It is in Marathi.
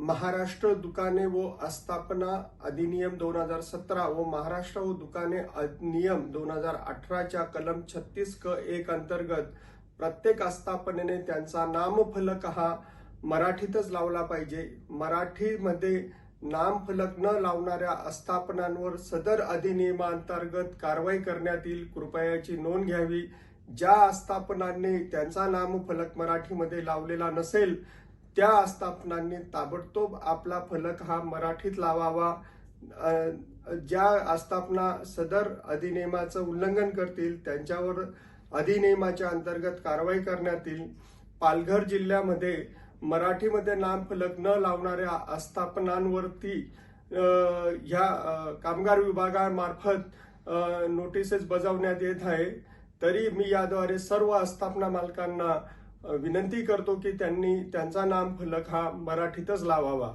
महाराष्ट्र दुकाने व आस्थापना अधिनियम दोन हजार सतरा व महाराष्ट्र व दुकाने अधिनियम दोन हजार अठराच्या कलम छत्तीस क एक अंतर्गत प्रत्येक आस्थापनेने त्यांचा नामफलक हा मराठीतच लावला पाहिजे. मराठीमध्ये नामफलक न लावणाऱ्या आस्थापनांवर सदर अधिनियमांतर्गत कारवाई करण्यात येईल. कृपयाची नोंद घ्यावी. ज्या आस्थापनांनी त्यांचा नामफलक मराठीमध्ये लावलेला नसेल त्या आस्थापनांनी ताबडतोब आपला फलक हा मराठीत लावावा. ज्या आस्थापना सदर अधिनियमाचं उल्लंघन करतील त्यांच्यावर अधिनियमाच्या अंतर्गत कारवाई करण्यात येईल. पालघर जिल्ह्यामध्ये मराठीमध्ये नामफलक न लावणाऱ्या आस्थापनांवरती ह्या कामगार विभागामार्फत नोटिसेस बजावण्यात येत आहे. तरी मी याद्वारे सर्व आस्थापना मालकांना विनंती करतो की त्यांनी त्यांचा नाम फलक हा मराठीतच लावावा.